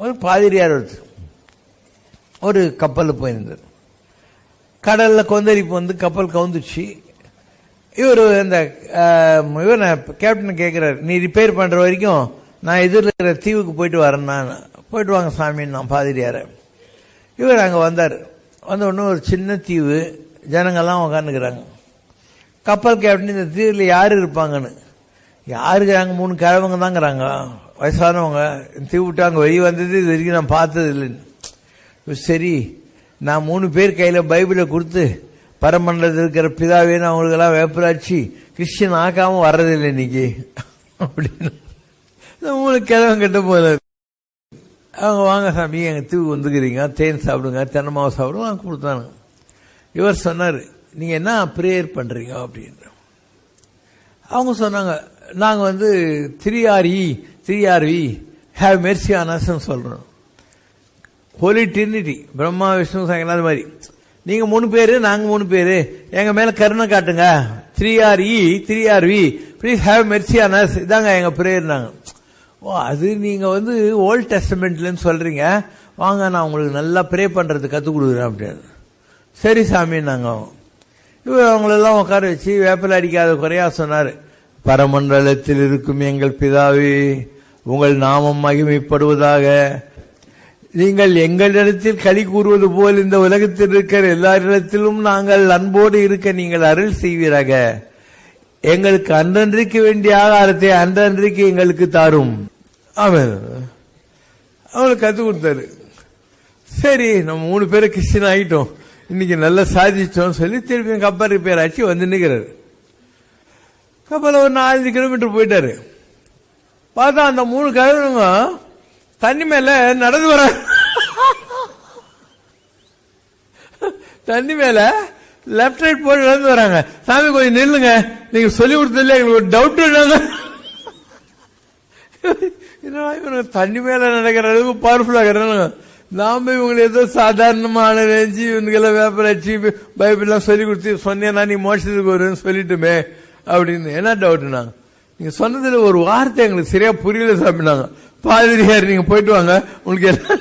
ஒரு பாதிரியார் ஒருத்தர். ஒரு கப்பலில் போயிருந்தார். கடலில் கொந்தளிப்பு வந்து கப்பல் கவுந்துச்சு. இவர் இந்த இவர் கேப்டன் கேட்குறாரு நீ ரிப்பேர் பண்ணுற வரைக்கும் நான் எதிரில் இருக்கிற தீவுக்கு போயிட்டு வரேன் நான். போயிட்டு வாங்க சாமி நான் பாதிரியார். இவர் அங்கே வந்தார். வந்த உடனே ஒரு சின்ன தீவு ஜனங்கள்லாம் உக்காந்துக்கிறாங்க. கப்பல் கேப்டன் இந்த தீவில் யார் இருப்பாங்கன்னு? யார் மூணு கிழவங்க தாங்கிறாங்க வயசானவங்க இந்த தீவு விட்டு அங்கே வெளியே வந்தது இது வரைக்கும் நான் பார்த்தது இல்லைன்னு சரி நான் மூணு பேர் கையில் பைபிளை கொடுத்து பரமண்டலத்தில் இருக்கிற பிதாவேன்னு அவங்களுக்கெல்லாம் வேப்பராட்சி கிறிஸ்டின் ஆக்காமல் வர்றதில்லை இன்னைக்கு. அப்படின்னு. உங்களுக்கு மூணு கிழவன் கிட்ட போல அவங்க வாங்க சாமி எங்கள் தீவு வந்துக்கிறீங்க. தேன் சாப்பிடுங்க தென்னை மாவு சாப்பிடுங்க நான் கொடுத்தாங்க இவர் சொன்னார் நீங்கள் என்ன ப்ரேயர் பண்ணுறீங்க அப்படின்னு அவங்க சொன்னாங்க நாங்கள் வந்து திரியாரி ஆர் த்ரீ ஹேவ் மெர்சி ஆனஸ்ன்னு சொல்கிறோம் ஹோலி டிரினிட்டி பிரம்மா விஷ்ணு சங்கர் அது மாதிரி. நீங்கள் மூணு பேர் நாங்கள் மூணு பேர் எங்கள் மேலே கருணை காட்டுங்க. Three R E three are we please have mercy on us இதாங்க எங்கள் ப்ரேயர் நாங்கள் ஓ அது நீங்கள் வந்து ஓல்ட் டெஸ்டமெண்ட்லன்னு சொல்கிறீங்க வாங்க நான் உங்களுக்கு நல்லா ப்ரே பண்ணுறது கற்றுக் கொடுக்குறேன் அப்படின்னு சரி சாமி நாங்கள் இவர் அவங்களெல்லாம் உட்கார வச்சு வேப்பில் அடிக்காத குறையா சொன்னார். பரமண்டலத்தில் இருக்கும் எங்கள் பிதாவே உங்கள் நாமம் மகிமைப்படுவதாக. நீங்கள் எங்களிடத்தில் களி கூறுவது போல் இந்த உலகத்தில் இருக்கிற எல்லாரிடத்திலும் நாங்கள் அன்போடு இருக்க நீங்கள் அருள் செய்வீராக. எங்களுக்கு அன்றன்றைக்கு வேண்டிய ஆகாரத்தை அன்றன்றைக்கு எங்களுக்கு தாரும். ஆமாம் அவங்களுக்கு கத்து கொடுத்தாரு. சரி நம்ம மூணு பேரை கிறிஸ்டின் ஆகிட்டோம் இன்னைக்கு நல்லா சாதிச்சோம் சொல்லி திருப்பி கப்பல் ரிப்பேர் ஆச்சு வந்து நிற்கிறாரு கப்பல் ஒரு நாலஞ்சு கிலோமீட்டர் போயிட்டாரு. பார்த்தா அந்த மூணு கழுவுங்க தண்ணி மேல நடந்து வர தண்ணி மேல லெப்ட் ரைட் போய் நடந்து வராங்க. சாமி கொஞ்சம் நில்லுங்க. நீங்க சொல்லி கொடுத்ததுல எங்களுக்கு ஒரு டவுட் இவனுக்கு தண்ணி மேல நடக்கிற அளவுக்கு பவர்ஃபுல்லாக இருக்கிறாங்க நாம இவங்களை ஏதோ சாதாரணமான நினைச்சு இவங்கெல்லாம் வேப்பர் அடிச்சு பைபிள்லாம் சொல்லி கொடுத்து சொன்னேன்னா நீ மோசத்துக்கு வருன்னு சொல்லிட்டுமே அப்படின்னு. என்ன டவுட்னா நீங்க சொன்னதுல ஒரு வார்த்தை எங்களுக்கு சரியா புரியல சாப்பிட்டாங்க பாதிரியார் நீங்க போயிட்டு வாங்க. உங்களுக்கு எல்லாம்